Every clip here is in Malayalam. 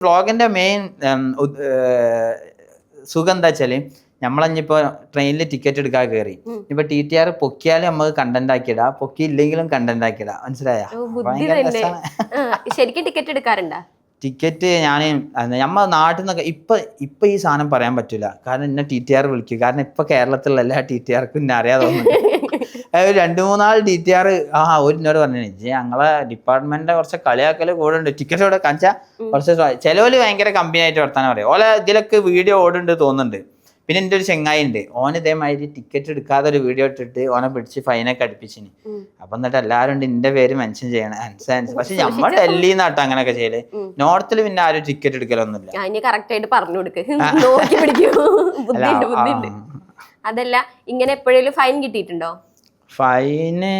വ്ളോഗിന്റെ മെയിൻ സുഖം എന്താ വെച്ചാൽ നമ്മളഞ്ഞിപ്പോ ട്രെയിനിൽ ടിക്കറ്റ് എടുക്കാൻ കയറി ഇപ്പൊ ടി ടി ആർ പൊക്കിയാലും നമുക്ക് കണ്ടന്റ് ആക്കിയിടാ. പൊക്കിയില്ലെങ്കിലും കണ്ടന്റ് ആക്കിയിടാ. മനസ്സിലായ? ശരിക്കും ടിക്കറ്റ് എടുക്കാറുണ്ട്? ടിക്കറ്റ് ഞാൻ നമ്മൾ നാട്ടിൽ നിന്നൊക്കെ ഇപ്പൊ ഇപ്പൊ ഈ സാധനം പറയാൻ പറ്റില്ല കാരണം എന്നെ ടി ടി ആർ വിളിക്കും. കാരണം ഇപ്പൊ കേരളത്തിലുള്ള എല്ലാ ടി ടി ആർക്കും എന്നെ അറിയാതെ രണ്ടു മൂന്നാൾ ഡി ടി ആർ ആ ഒരു എന്നോട് പറഞ്ഞു ഞങ്ങളെ ഡിപ്പാർട്ട്മെന്റിന്റെ കുറച്ച് കളിയാക്കൽ കൂടെ ഉണ്ട് ടിക്കറ്റ് ഇവിടെ കാണിച്ചാൽ കുറച്ച് ചിലവര് ഭയങ്കര കമ്പനി ആയിട്ട് വർത്താനം പറയും. ഓലെ ഇതിലൊക്കെ വീഡിയോ ഓടുണ്ട് തോന്നുന്നുണ്ട്. പിന്നെ എന്റെ ഒരു ചെങ്ങായി ഉണ്ട് ഓൻ ഇതേമാതിരി ടിക്കറ്റ് എടുക്കാതെ ഒരു വീഡിയോ ഇട്ടിട്ട് ഓനെ പിടിച്ച് ഫൈനൊക്കെ അടുപ്പിച്ചിന്. അപ്പൊ എന്നിട്ട് എല്ലാവരും ഉണ്ട് എന്റെ പേര് മെൻഷൻ ചെയ്യണം പക്ഷെ നമ്മൾ ഡൽഹിയിൽ നിന്നാട്ടോ അങ്ങനെയൊക്കെ ചെയ്യൽ. നോർത്തിൽ പിന്നെ ആരും ടിക്കറ്റ് എടുക്കലൊന്നുമില്ല. പറഞ്ഞു കൊടുക്ക്. അതല്ല ഇങ്ങനെ എപ്പോഴേലും ഫൈൻ കിട്ടിയിട്ടുണ്ടോ? ഫൈന്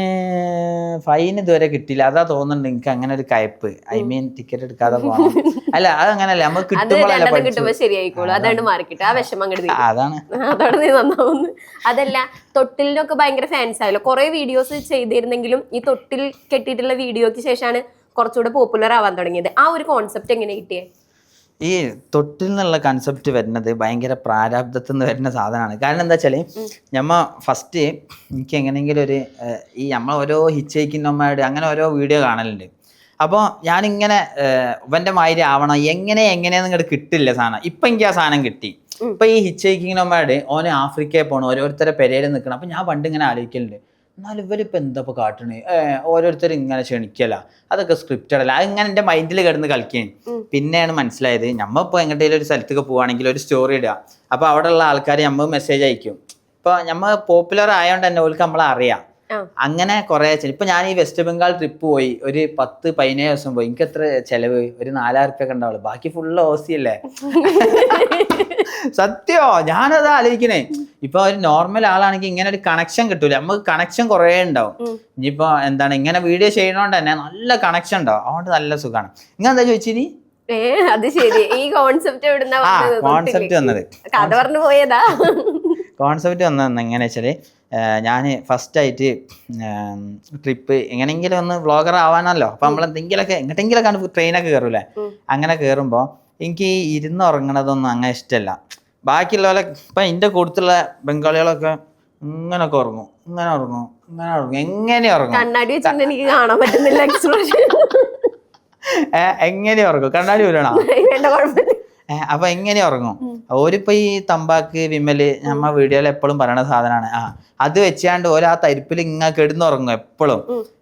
ഫൈൻ ഇതുവരെ കിട്ടിയില്ല. അതാ തോന്നുന്നുണ്ട് എനിക്ക് അങ്ങനെ ഒരു കയപ്പ്. ഐ മീൻ ടിക്കറ്റ് എടുക്കാതെ പോകണം അല്ല അത് അങ്ങനല്ല. നമ്മൾ കിട്ടുമ്പോഴല്ല കിട്ടുമ്പോ ശരിയായിക്കോളൂ. അതാണ്. മാർക്കിട്ട് ആ വിഷമം. അതാണ്. അതോടെ നീ നന്നാവുന്നു. അതല്ല തൊട്ടിലിനൊക്കെ ഭയങ്കര ഫാൻസ് ആയല്ലോ. കുറെ വീഡിയോസ് ചെയ്തിരുന്നെങ്കിലും ഈ തൊട്ടിൽ കെട്ടിയിട്ടുള്ള വീഡിയോക്ക് ശേഷമാണ് കുറച്ചുകൂടെ പോപ്പുലർ ആവാൻ തുടങ്ങിയത്. ആ ഒരു കോൺസെപ്റ്റ് എങ്ങനെ കിട്ടിയേ? ഈ തൊട്ടിൽ നിന്നുള്ള കൺസെപ്റ്റ് വരുന്നത് ഭയങ്കര പ്രാരാബ്ദത്തിൽ നിന്ന് വരുന്ന സാധനമാണ്. കാരണം എന്താ വെച്ചാൽ ഞമ്മ ഫസ്റ്റ് എനിക്ക് എങ്ങനെയെങ്കിലും ഒരു ഈ നമ്മൾ ഓരോ ഹിച്ചേക്കുന്നമ്മയുടെ അങ്ങനെ ഓരോ വീഡിയോ കാണലുണ്ട്. അപ്പോൾ ഞാനിങ്ങനെ ഇവന്റെ മാതിരി ആവണം. എങ്ങനെ എങ്ങനെയെന്ന് ഇങ്ങോട്ട് കിട്ടില്ല സാധനം. ഇപ്പം എനിക്ക് ആ സാധനം കിട്ടി. ഇപ്പം ഈ ഹിച്ചേക്കിങ്ങനമ്മയുടെ ഓന് ആഫ്രിക്കയിൽ പോകണം ഓരോരുത്തരെ പെരയിൽ നിൽക്കണം അപ്പം ഞാൻ പണ്ട് ഇങ്ങനെ ആലോചിക്കലുണ്ട്. എന്നാലും ഇവരിപ്പോൾ എന്താ ഇപ്പോൾ കാട്ടണേ? ഓരോരുത്തർ ഇങ്ങനെ ക്ഷണിക്കല. അതൊക്കെ സ്ക്രിപ്റ്റഡ് അല്ല. അതിങ്ങനെ എന്റെ മൈൻഡിൽ കിടന്ന് കളിക്കാൻ പിന്നെയാണ് മനസ്സിലായത് നമ്മ ഇപ്പോൾ എങ്ങോട്ടെങ്കിലും ഒരു സ്ഥലത്തൊക്കെ പോവുകയാണെങ്കിൽ ഒരു സ്റ്റോറി ഇടുക അപ്പോൾ അവിടെയുള്ള ആൾക്കാർ നമ്മൾ മെസ്സേജ് അയക്കും. ഇപ്പോൾ നമ്മൾ പോപ്പുലർ ആയതുകൊണ്ട് തന്നെ ഓൾക്ക് നമ്മളെ അറിയാം. ആ. അങ്ങനെ കുറെ ഇപ്പൊ ഞാൻ ഈ വെസ്റ്റ് ബംഗാൾ ട്രിപ്പ് പോയി. ഒരു പത്ത് പതിനേഴ് ദിവസം പോയി. എനിക്ക് എത്ര ചെലവ്? ഒരു നാലായിരം റുപ്യ ഉണ്ടാവുള്ളൂ. ബാക്കി ഫുള്ള് ഓസി അല്ലേ? സത്യോ? ഞാനത് ആലോചിക്കണേ. ഇപ്പൊ ഒരു നോർമൽ ആളാണെങ്കിൽ ഇങ്ങനെ ഒരു കണക്ഷൻ കിട്ടൂല. നമുക്ക് കണക്ഷൻ കുറേ ഉണ്ടാവും. ഇനിയിപ്പോ എന്താണ് ഇങ്ങനെ വീഡിയോ ചെയ്യണോണ്ട് തന്നെ നല്ല കണക്ഷൻ ഉണ്ടാവും. അതുകൊണ്ട് നല്ല സുഖമാണ് നിങ്ങൾ എന്താ ചോദിച്ചിനി അത് ശരി. ഈ കോൺസെപ്റ്റ് കോൺസെപ്റ്റ് വന്നത്? കഥ പറഞ്ഞു പോയതാ. കോൺസെപ്റ്റ് വന്നത് എങ്ങനെ വെച്ചാൽ ഞാൻ ഫസ്റ്റായിട്ട് ട്രിപ്പ് എങ്ങനെയെങ്കിലും ഒന്ന് വ്ളോഗർ ആവാനല്ലോ. അപ്പം നമ്മൾ എന്തെങ്കിലുമൊക്കെ എങ്ങോട്ടെങ്കിലൊക്കെ ട്രെയിനൊക്കെ കയറൂലേ അങ്ങനെ കയറുമ്പോൾ എനിക്ക് ഈ ഇരുന്ന് ഉറങ്ങണതൊന്നും അങ്ങനെ ഇഷ്ടമല്ല ബാക്കിയുള്ളവരെ ഇപ്പം എന്റെ കൂടുതലുള്ള ബംഗാളികളൊക്കെ ഇങ്ങനൊക്കെ ഉറങ്ങും. ഇങ്ങനെ ഉറങ്ങും. ഇങ്ങനെ ഉറങ്ങും. എങ്ങനെ ഉറങ്ങും? കണ്ണാടി വെച്ചിട്ട് എനിക്ക് കാണാൻ പറ്റുന്നില്ല എക്സ്പ്രഷൻ എങ്ങനെ ഉറങ്ങും? കണ്ണാടി വരണോ അപ്പൊ എങ്ങനെ ഉറങ്ങും? ഓരിപ്പോ ഈ തമ്പാക്ക് വിമ്മൽ നമ്മ വീഡിയോയിൽ എപ്പോഴും പറയണ സാധനമാണ് ആ അത് വെച്ചാണ്ട് ഓരാ ആ തരിപ്പിൽ ഇങ്ങനെ കിടന്നുറങ്ങും എപ്പോഴും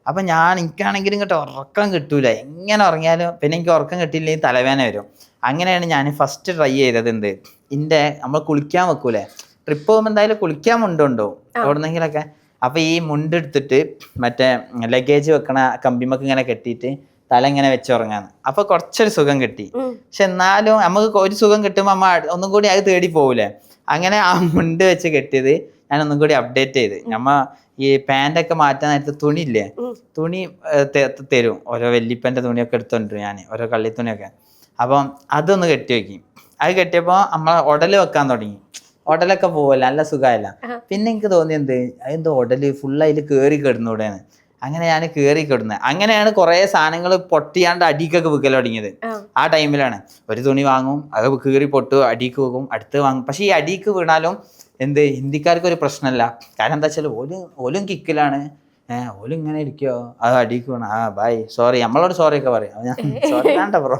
അപ്പൊ ഞാൻ എനിക്കാണെങ്കിലും കേട്ടോ ഉറക്കം കിട്ടൂല. എങ്ങനെ ഉറങ്ങിയാലും പിന്നെ എനിക്ക് ഉറക്കം കിട്ടിയില്ലെങ്കിൽ തലവേന വരും. അങ്ങനെയാണ് ഞാൻ ഫസ്റ്റ് ട്രൈ ചെയ്തത് എന്ത്? ഇന്റെ നമ്മൾ കുളിക്കാൻ വെക്കൂലേ? ട്രിപ്പ് പോകുമ്പോൾ എന്തായാലും കുളിക്കാൻ മുണ്ടുണ്ടോ എവിടെന്നെങ്കിലൊക്കെ. അപ്പൊ ഈ മുണ്ട് എടുത്തിട്ട് മറ്റേ ലഗേജ് വെക്കണ കമ്പിമൊക്കെ ഇങ്ങനെ കെട്ടിയിട്ട് തല ഇങ്ങനെ വെച്ചുറങ്ങാന്ന് അപ്പൊ കുറച്ചൊരു സുഖം കിട്ടി. പക്ഷെ എന്നാലും നമുക്ക് ഒരു സുഖം കിട്ടുമ്പോൾ അമ്മ ഒന്നും കൂടി അത് തേടി പോകൂലേ അങ്ങനെ ആ മുണ്ട് വെച്ച് കെട്ടിയത് ഞാൻ ഒന്നും കൂടി അപ്ഡേറ്റ് ചെയ്ത്. നമ്മ ഈ പാന്റൊക്കെ മാറ്റാൻ നേരത്തെ തുണി ഇല്ലേ തുണി തരും. ഓരോ വെല്ലിപ്പന്റെ തുണിയൊക്കെ എടുത്തോണ്ട് ഞാൻ ഓരോ കള്ളി തുണിയൊക്കെ. അപ്പം അതൊന്ന് കെട്ടി വെക്കി. അത് കെട്ടിയപ്പോൾ നമ്മൾ ഉടൽ വെക്കാൻ തുടങ്ങി. ഉടലൊക്കെ പോവല്ല? നല്ല സുഖമായില്ല പിന്നെ എനിക്ക് തോന്നിയത് എന്ത്? അതെന്തോ ഉടൽ ഫുൾ അതിൽ കയറി കിടന്നൂടെന്ന്. അങ്ങനെ ഞാൻ കയറി കിടന്നത് അങ്ങനെയാണ് കുറേ സാധനങ്ങൾ പൊട്ടിയാണ്ട് അടിക്കൊക്കെ വിൽക്കൽ തുടങ്ങിയത്. ആ. ടൈമിലാണ്. ഒരു തുണി വാങ്ങും അത് കീറി പൊട്ടു അടിക്ക് വെക്കും അടുത്ത് വാങ്ങും. പക്ഷെ ഈ അടിക്ക് വീണാലും എന്ത് ഹിന്ദിക്കാർക്ക് ഒരു പ്രശ്നമല്ല. കാരണം എന്താ വെച്ചാൽ ഓലും ഓലും കിക്കിലാണ്. ഏഹ് ഓലും ഇങ്ങനെ ഇരിക്കോ? അത് അടിക്ക് വീണ. ആ ബൈ സോറി നമ്മളോട് സോറി ഒക്കെ പറയും. സോറി വേണ്ട ബ്രോ